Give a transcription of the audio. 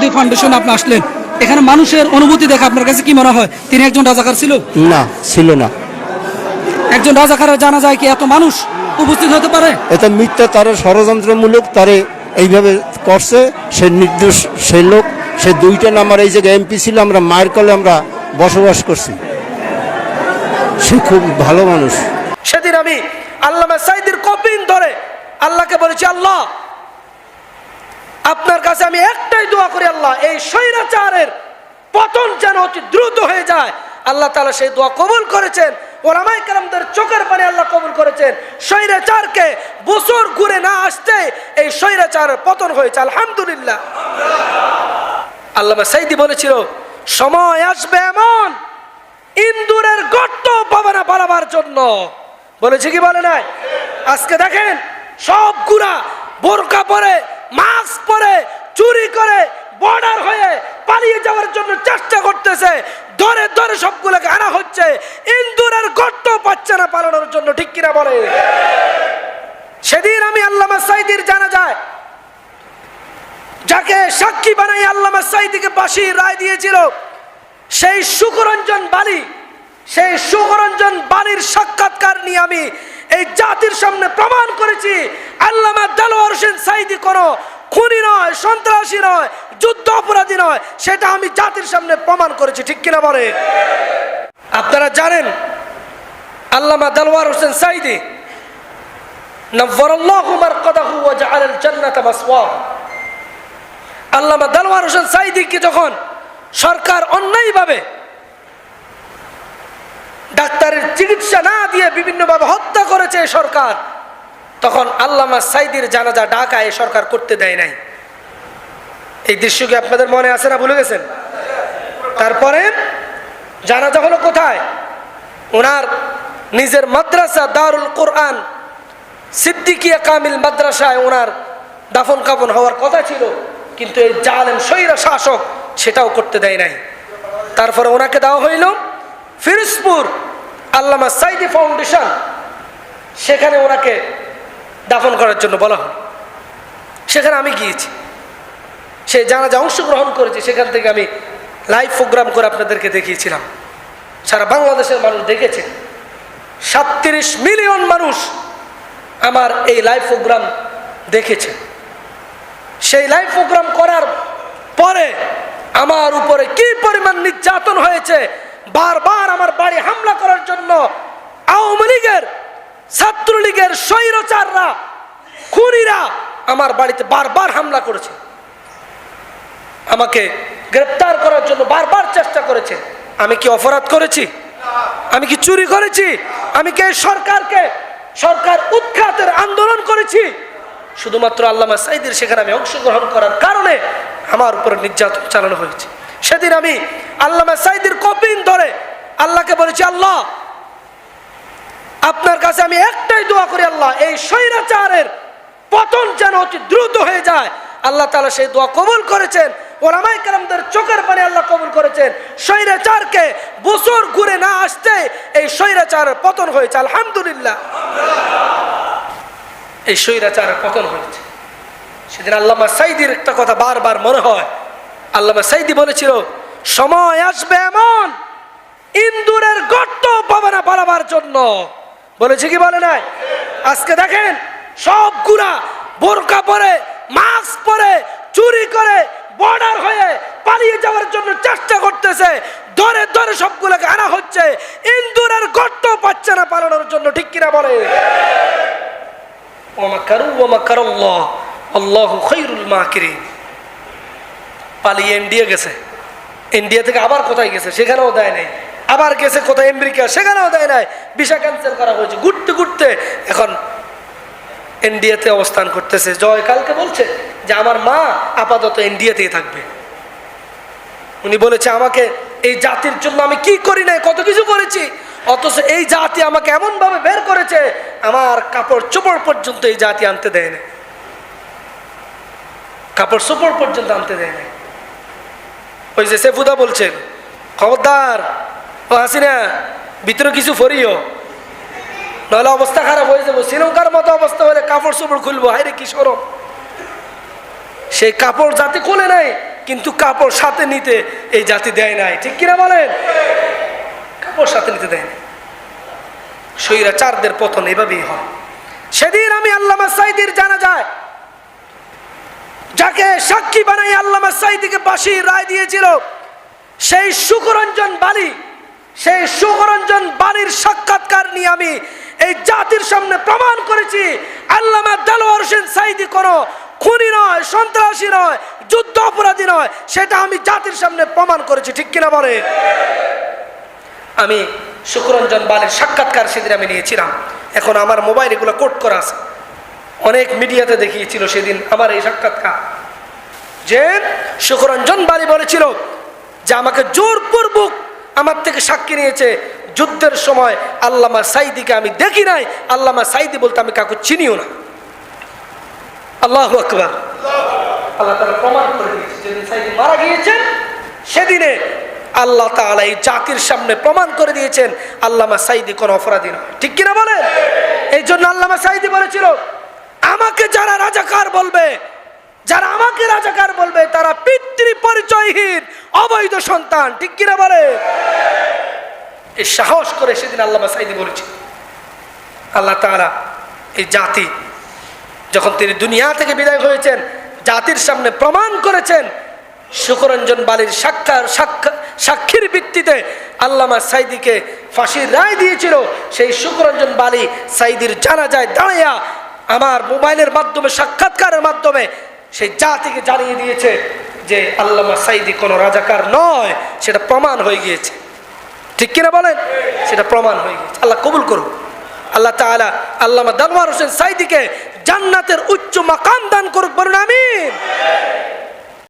Sayeedi foundation আপনি আসলেন এখানে মানুষের অনুভূতি দেখে আপনার কাছে কি মনে হয়? তিনি একজন রাজাকার ছিল? না ছিল না। একজন রাজাকারের জানা যায় কি এত মানুষ উপস্থিত হতে পারে? এটা মিথ্যা তারা ষড়যন্ত্রমূলক তারে এইভাবে করছে। সে নির্দোষ সেই লোক সে দুইটা নাম্বার এই জায়গায় এমপি ছিল আমরা মায়ের কলে আমরা বসবাস করছি। সে খুব ভালো মানুষ। সেদিন আমি আল্লামা সাইদির কপিন ধরে আল্লাহকে বলেছি আল্লাহ আপনার কাছে আমি একটাই দোয়া করি আল্লাহ, এই স্বৈরাচারের পতন যেন অতি দ্রুত হয়ে যায়। আল্লাহ তালা সেই দোয়া কবুল করেছেন ওলামাই কালামদের চোখের পানি আল্লাহ কবুল করেছেন। স্বৈরাচারকে বছর ঘুরে না আসতে এই স্বৈরাচারের পতন হয়েছে, আলহামদুলিল্লাহ। আল্লামা সাইদি বলেছিল, সময় আসবে এমন, ইন্দুরের গর্ত পাবে না পালাবার জন্য। বলেছে কি বলে নাই? আজকে দেখেন, সব গুড়া বোরকা পরে মাস্ক পরে, চুরি করে, বর্ডার হয়ে পালিয়ে যাওয়ার জন্য চেষ্টা করতেছে। ধরে ধরে সবগুলোকে আনা হচ্ছে। ইন্দুরের গর্ত পাচ্ছে না পালানোর জন্য, ঠিক কিনা বলে? সেদিন আমি আল্লামা সাইদির জানা যায় যাকে সাক্ষী বানাই আল্লামা সাইদিকে বাসি রায় দিয়েছিল, সেই সুখরঞ্জন বালি, সেই সুখরঞ্জন বালির সাক্ষাৎকার নিয়ে আমি এই জাতির সামনে প্রমাণ করেছি, আল্লামা দেলোয়ার হোসেন সাইদি কোনো খুনি নয়, সন্ত্রাসী নয়, যুদ্ধ অপরাধী নয়, সেটা আমি জাতির সামনে প্রমাণ করেছি, ঠিক কিনা বলে? আপনারা জানেন, আল্লামা দেলোয়ার হোসেন সাইদি আল্লামা দেলোয়ার হোসেন সাইদিকে যখন সরকার অন্যায়ভাবে ডাক্তারের চিকিৎসা না দিয়ে বিভিন্নভাবে হত্যা করেছে সরকার, তখন আল্লামা সাইদির জানাজা ঢাকায় এই সরকার করতে দেয় নাই। এই দৃশ্য কি আপনাদের মনে আছে না ভুলে গেছেন? তারপরে জানাজা হলো কোথায়? ওনার নিজের মাদ্রাসা দারুল কোরআন, সিদ্দিকিয়া কামিল মাদ্রাসায় ওনার দাফন কাফন হওয়ার কথা ছিল, কিন্তু এই জালেম সৈরা শাসক সেটাও করতে দেয় নাই। তারপরে ওনাকে দেওয়া হইল ফিরোজপুর। আল্লামা সাইদি ফাউন্ডেশন, সেখানে ওনাকে দাফন করার জন্য বলা হল। সেখানে আমি গিয়েছি। সে জানাজা অংশগ্রহণ করেছি, সেখান থেকে আমি লাইভ প্রোগ্রাম করে আপনাদেরকে দেখিয়েছিলাম। সারা বাংলাদেশের মানুষ দেখেছে। সাতত্রিশ মিলিয়ন মানুষ আমার এই লাইভ প্রোগ্রাম দেখেছে। সেই লাইভ প্রোগ্রাম করার পরে আমার উপরে কি পরিমাণ নির্যাতন হয়েছে, বারবার আমার বাড়ি হামলা করার ছাত্রলীগের স্বৈরচাররা, খুনিরা আমার বাড়িতে বারবার হামলা করেছে। আমাকে গ্রেপ্তার করার জন্য বারবার চেষ্টা করেছে। আমি কি অপরাধ করেছি? আমি কি চুরি করেছি? আমি কি সরকারকে, সরকার উৎখাতের আন্দোলন করেছি? শুধুমাত্র আল্লামা সাইদের সেখানে আমি অংশগ্রহণ করার কারণে আমার উপরে নির্যাতন চালানো হয়েছে। সেদিন আমি আল্লামা সাইদের কপিন ধরে আল্লাহকে বলেছি, আল্লাহ আপনার কাছে আমি একটাই দোয়া করি আল্লাহ, এই স্বৈরাচারের পতন যেন অতি দ্রুত হয়ে যায়। আল্লাহ তালা সেই দোয়া কবুল করেছেন ওরামাই কালামদের চোখের পানি আল্লাহ কবুল করেছেন। স্বৈরাচারকে বছর ঘুরে না আসতে এই স্বৈরাচারের পতন হয়েছে, আলহামদুলিল্লাহ। এই স্বৈরাচারের পতন হয়েছে। সেদিন আল্লামা সাইদির একটা কথা বারবার মনে হয়। আল্লামা সাইদি বলেছিল, সময় আসবে এমন, ইন্দুরের গর্ত পাবে না পালাবার জন্য। বলেছে কি বলে নাই? আজকে দেখেন, সব গুড়া বোরকা পরে মাস্ক পরে, চুরি করে বর্ডার হয়ে পালিয়ে যাওয়ার জন্য চেষ্টা করতেছে। ধরে ধরে সবগুলোকে আনা হচ্ছে। ইন্দুরের গর্ত পাচ্ছে না পালানোর জন্য, ঠিক কিনা বলে? পালিয়ে ইন্ডিয়া গেছে। ইন্ডিয়া থেকে আবার কোথায় গেছে? সেখানেও দেয় নাই। আবার গেছে কোথায়? আমেরিকা। সেখানেও দেয় নাই। ভিসা ক্যান্সেল করা হয়েছে। ঘুরতে ঘুরতে এখন ইন্ডিয়াতে অবস্থান করতেছে। জয় কালকে বলছে যে, আমার মা আপাতত ইন্ডিয়াতেই থাকবে। উনি বলেছে, আমাকে এই জাতির জন্য আমি কি করি নাই? কত কিছু করেছি। অথচ এই জাতি আমাকে এমন ভাবে বের করেছে, আমার কাপড় চোপড় পর্যন্ত এই জাতি আনতে দেয় না কাপড় চোপড় পর্যন্ত আনতে দেয় না ওই যে সেফুদা বলছেন, খবরদার ও হাসিনা, ভিতরে কিছু ফরিও নাহলে অবস্থা খারাপ হয়ে যাব। শ্রীলঙ্কার মতো অবস্থা হলে কাপড় চোপড় খুলবো। হাইরে কি সরম সেই কাপড় জাতি খুলে নাই, কিন্তু কাপড় সাথে নিতে এই জাতি দেয় নাই। ঠিক কিনা বলেন? কাপড় সাথে নিতে দেয় না স্বৈরাচারদের পতন এভাবেই হয়। সেদিন আমি আল্লামা সাইদির জানা যায় যাকে সাক্ষী বানাই আল্লামা সাইদিকে ফাঁসির রায় দিয়েছিল, সেই সুখরঞ্জন বালি সেই সুখরঞ্জন বালির সাক্ষাৎকার নিয়ে আমি এই জাতির সামনে প্রমাণ করেছি। আল্লামা দেলোয়ার হোসেন সাইদি কোনো খুনি নয়, সন্ত্রাসী নয়, যুদ্ধ অপরাধী নয়, সেটা আমি জাতির সামনে প্রমাণ করেছি, ঠিক কিনা বলে? আমি সুখরঞ্জন বালির সাক্ষাৎকার সেদিন আমি নিয়েছিলাম। এখন আমার মোবাইল এগুলো কোট করা আছে। অনেক মিডিয়াতে দেখিয়েছিল সেদিন আমার এই সাক্ষাৎকার। যে সুখরঞ্জন বালি বলেছিল যে, আমাকে জোরপূর্বক আমার থেকে সাক্ষী নিয়েছে। যুদ্ধের সময় আল্লামা সাইদিকে আমি দেখি নাই। আল্লামা সাইদি বলতে আমি কাউকে চিনিও না। আল্লাহ আকবার। আল্লাহ তারা প্রমাণ করে দিয়েছে মারা গিয়েছেন, সেদিনে আল্লাহ তাআলা এই জাতির সামনে প্রমাণ করে দিয়েছেন, আল্লামা সাইদি কোন অপরাধী নয়। ঠিক কিনা বলেন? এই জন্য আল্লামা সাইদি বলেছিল, আমাকে যারা রাজাকার বলবে, যারা আমাকে রাজাকার বলবে, তারা পিতৃ পরিচয়হীন অবৈধ সন্তান, ঠিক কিনা বলে? এই সাহস করে সেদিন আল্লামা সাইদি বলেছে। আল্লাহ তাআলা এই জাতি, যখন তিনি দুনিয়া থেকে বিদায় হয়েছেন, জাতির সামনে প্রমাণ করেছেন, সুকরঞ্জন বালির সাক্ষার সাক্ষা, সাক্ষীর ভিত্তিতে আল্লামা সাইদিকে ফাঁসির রায় দিয়েছিল। সেই সুকরঞ্জন বালি সাইদির জানা যায় দাঁড়াইয়া আমার মোবাইলের মাধ্যমে, সাক্ষাৎকারের মাধ্যমে সেই জাতিকে জানিয়ে দিয়েছে যে আল্লামা সাইদি কোনো রাজাকার নয়, সেটা প্রমাণ হয়ে গিয়েছে। ঠিক কিনা বলেন? সেটা প্রমাণ হয়ে গিয়েছে। আল্লাহ কবুল করুন আল্লাহ তালা আল্লামা দানোয়ার হোসেন সাইদিকে জান্নাতের উচ্চ মাকাম দান করুক বলুন, আমিন।